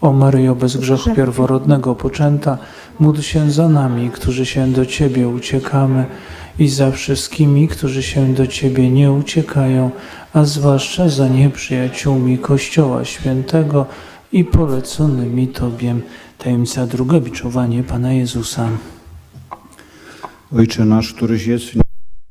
O Maryjo, bez grzechu pierworodnego poczęta, módl się za nami, którzy się do Ciebie uciekamy i za wszystkimi, którzy się do Ciebie nie uciekają, a zwłaszcza za nieprzyjaciółmi Kościoła Świętego i poleconymi Tobie. Tajemnica druga, biczowanie Pana Jezusa. Ojcze nasz, któryś jest w niebie,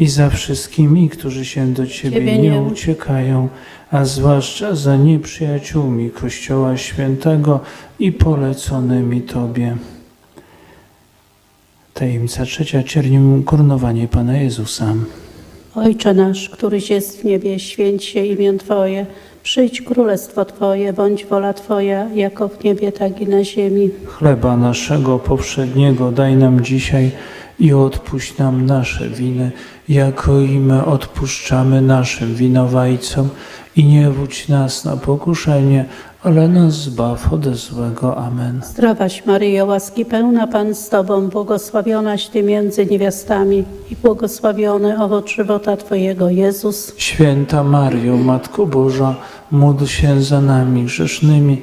i za wszystkimi, którzy się do Ciebie nie uciekają, a zwłaszcza za nieprzyjaciółmi Kościoła Świętego i poleconymi Tobie. Tajemnica trzecia, cierniem koronowanie Pana Jezusa. Ojcze nasz, któryś jest w niebie, święć się imię Twoje. Przyjdź królestwo Twoje, bądź wola Twoja, jako w niebie, tak i na ziemi. Chleba naszego poprzedniego daj nam dzisiaj i odpuść nam nasze winy, jako i my odpuszczamy naszym winowajcom. I nie wódź nas na pokuszenie, ale nas zbaw ode złego. Amen. Zdrowaś Maryjo, łaski pełna Pan z Tobą, błogosławionaś Ty między niewiastami i błogosławiony owoc żywota Twojego, Jezus. Święta Mario, Matko Boża, módl się za nami grzesznymi,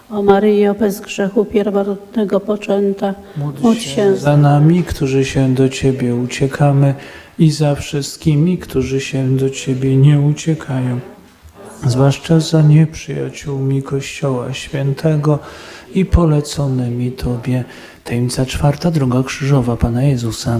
O Maryjo, bez grzechu pierworodnego poczęta, Módl się za nami, którzy się do Ciebie uciekamy i za wszystkimi, którzy się do Ciebie nie uciekają, zwłaszcza za nieprzyjaciółmi Kościoła Świętego i poleconymi Tobie. Tajemnica czwarta, droga krzyżowa Pana Jezusa.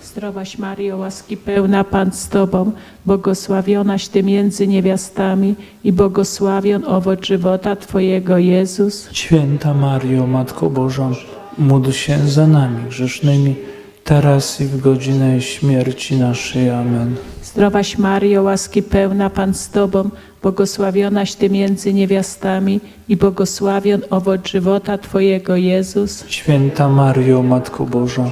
Zdrowaś Mario, łaski pełna Pan z Tobą, błogosławionaś Ty między niewiastami i błogosławion owoc żywota Twojego, Jezus. Święta Mario, Matko Boża, módl się za nami grzesznymi, teraz i w godzinę śmierci naszej. Amen. Zdrowaś Mario, łaski pełna Pan z Tobą, błogosławionaś Ty między niewiastami i błogosławion owoc żywota Twojego, Jezus. Święta Mario, Matko Boża,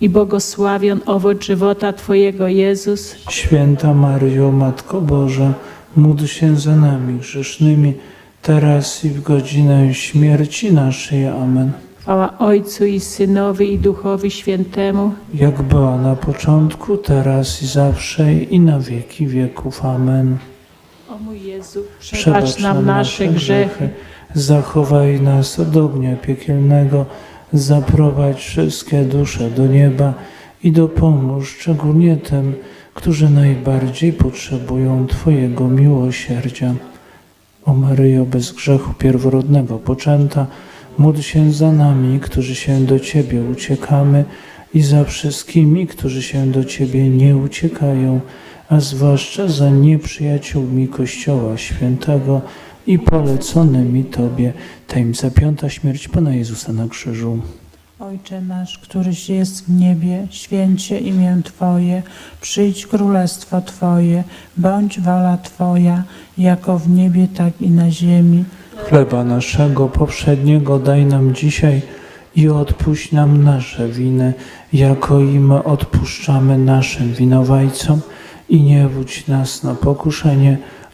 i błogosławion owoc żywota Twojego, Jezus. Święta Mario, Matko Boża, módl się za nami grzesznymi, teraz i w godzinę śmierci naszej. Amen. Chwała Ojcu i Synowi i Duchowi Świętemu, Jak była na początku, teraz i zawsze i na wieki wieków. Amen. O mój Jezu, przebacz nam nasze grzechy, zachowaj nas od ognia piekielnego, zaprowadź wszystkie dusze do nieba i dopomóż szczególnie tym, którzy najbardziej potrzebują Twojego miłosierdzia. O Maryjo, bez grzechu pierworodnego poczęta, módl się za nami, którzy się do Ciebie uciekamy i za wszystkimi, którzy się do Ciebie nie uciekają, a zwłaszcza za nieprzyjaciółmi Kościoła Świętego i poleconymi Tobie. Tajemnica piąta, śmierć Pana Jezusa na krzyżu. Ojcze nasz, któryś jest w niebie, święć się imię Twoje, przyjdź królestwo Twoje, bądź wola Twoja, jako w niebie, tak i na ziemi. Chleba naszego powszedniego daj nam dzisiaj i odpuść nam nasze winy, jako i my odpuszczamy naszym winowajcom i nie wódź nas na pokuszenie,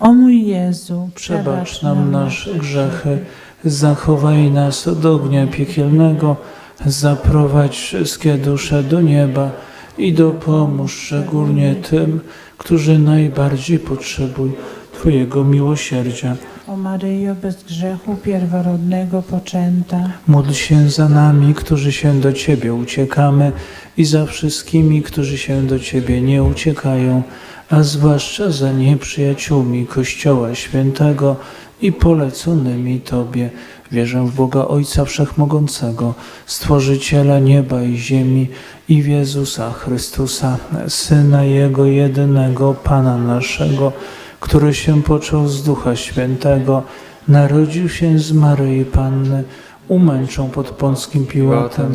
O mój Jezu, Przebacz nam nasze grzechy, zachowaj nas od ognia piekielnego, zaprowadź wszystkie dusze do nieba i dopomóż szczególnie tym, którzy najbardziej potrzebują Twojego miłosierdzia. O Maryjo, bez grzechu pierworodnego poczęta. Módl się za nami, którzy się do Ciebie uciekamy i za wszystkimi, którzy się do Ciebie nie uciekają, a zwłaszcza za nieprzyjaciółmi Kościoła Świętego i poleconymi Tobie. Wierzę w Boga Ojca Wszechmogącego, Stworzyciela nieba i ziemi i w Jezusa Chrystusa, Syna Jego jedynego, Pana naszego, który się począł z Ducha Świętego, narodził się z Maryi Panny, umęczą pod Pąckim Piłatem,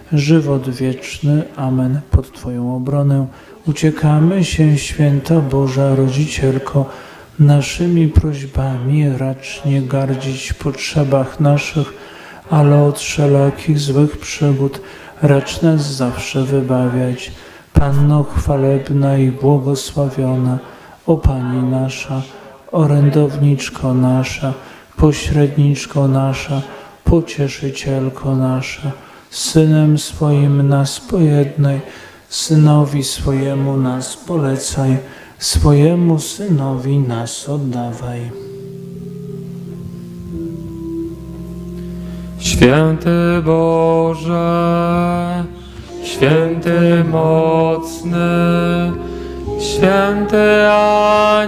żywot wieczny. Amen. Pod Twoją obronę uciekamy się, święta Boża Rodzicielko, naszymi prośbami racz nie gardzić potrzebach naszych, ale od wszelakich złych przygód racz nas zawsze wybawiać. Panno chwalebna i błogosławiona, o Pani nasza, orędowniczko nasza, pośredniczko nasza, pocieszycielko nasza, Synem swoim nas pojednaj, Synowi swojemu nas polecaj, swojemu Synowi nas oddawaj. Święty Boże, święty mocny, święty a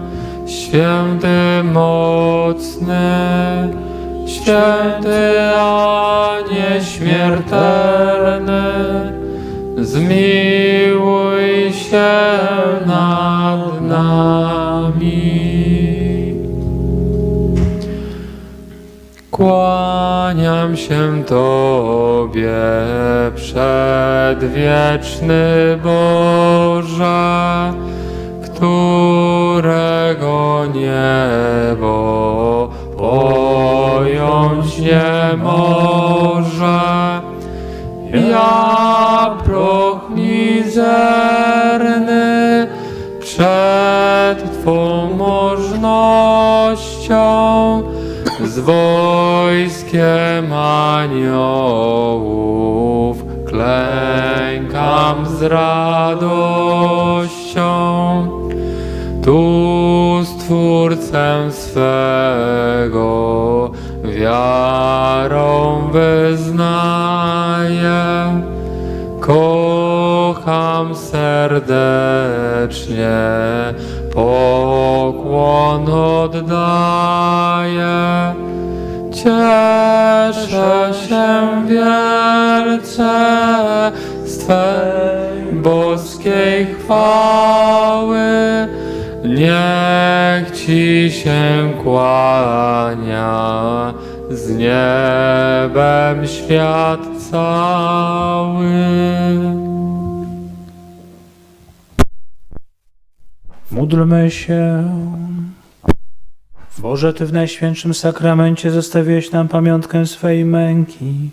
święty mocny, święty a nieśmiertelny, zmiłuj się nad nami. Kłaniam się Tobie, przedwieczny Boże, którego niebo pojąć nie może. Ja proch mizerny przed Twą możnością z wojskiem aniołów klękam z radością. Tu Stwórcę swego wiarą wyznaję. Kocham serdecznie, pokłon oddaję. Cieszę się wielce z Twej boskiej chwały. Niech Ci się kłania z niebem świat cały. Módlmy się. Boże, Ty w Najświętszym Sakramencie zostawiłeś nam pamiątkę swej męki.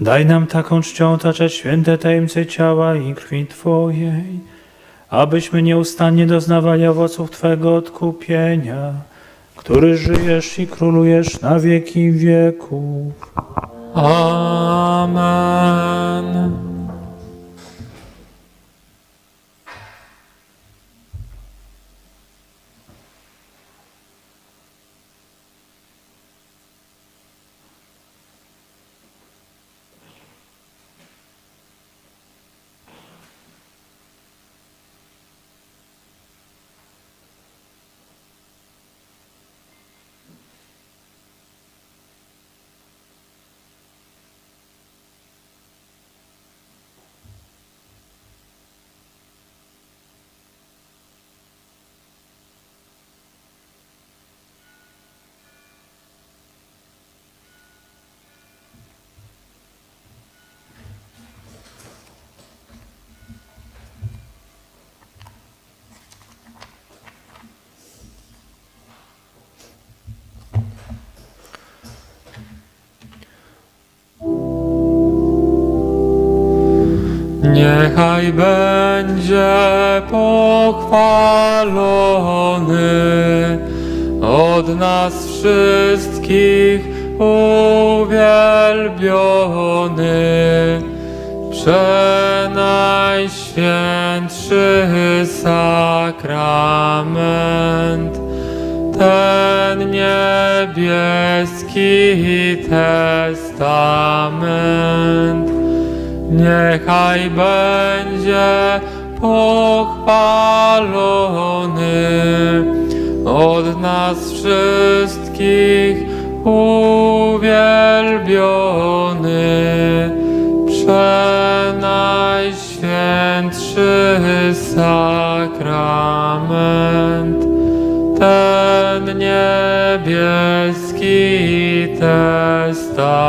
Daj nam taką czcią otaczać święte tajemnice ciała i krwi Twojej, abyśmy nieustannie doznawali owoców Twego odkupienia, który żyjesz i królujesz na wieki wieków. Amen. Niechaj będzie pochwalony od nas wszystkich uwielbiony przenajświętszy sakrament ten niebieski testament niechaj będzie pochwalony od nas wszystkich uwielbiony przenajświętszy sakrament ten niebieski testament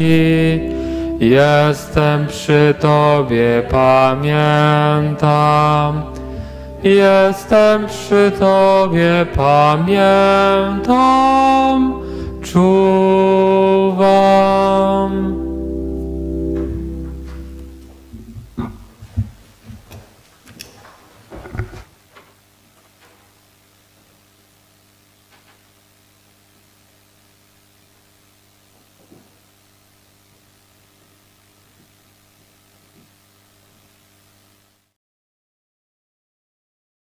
i jestem przy Tobie, pamiętam. Jestem przy Tobie, pamiętam, czuwam.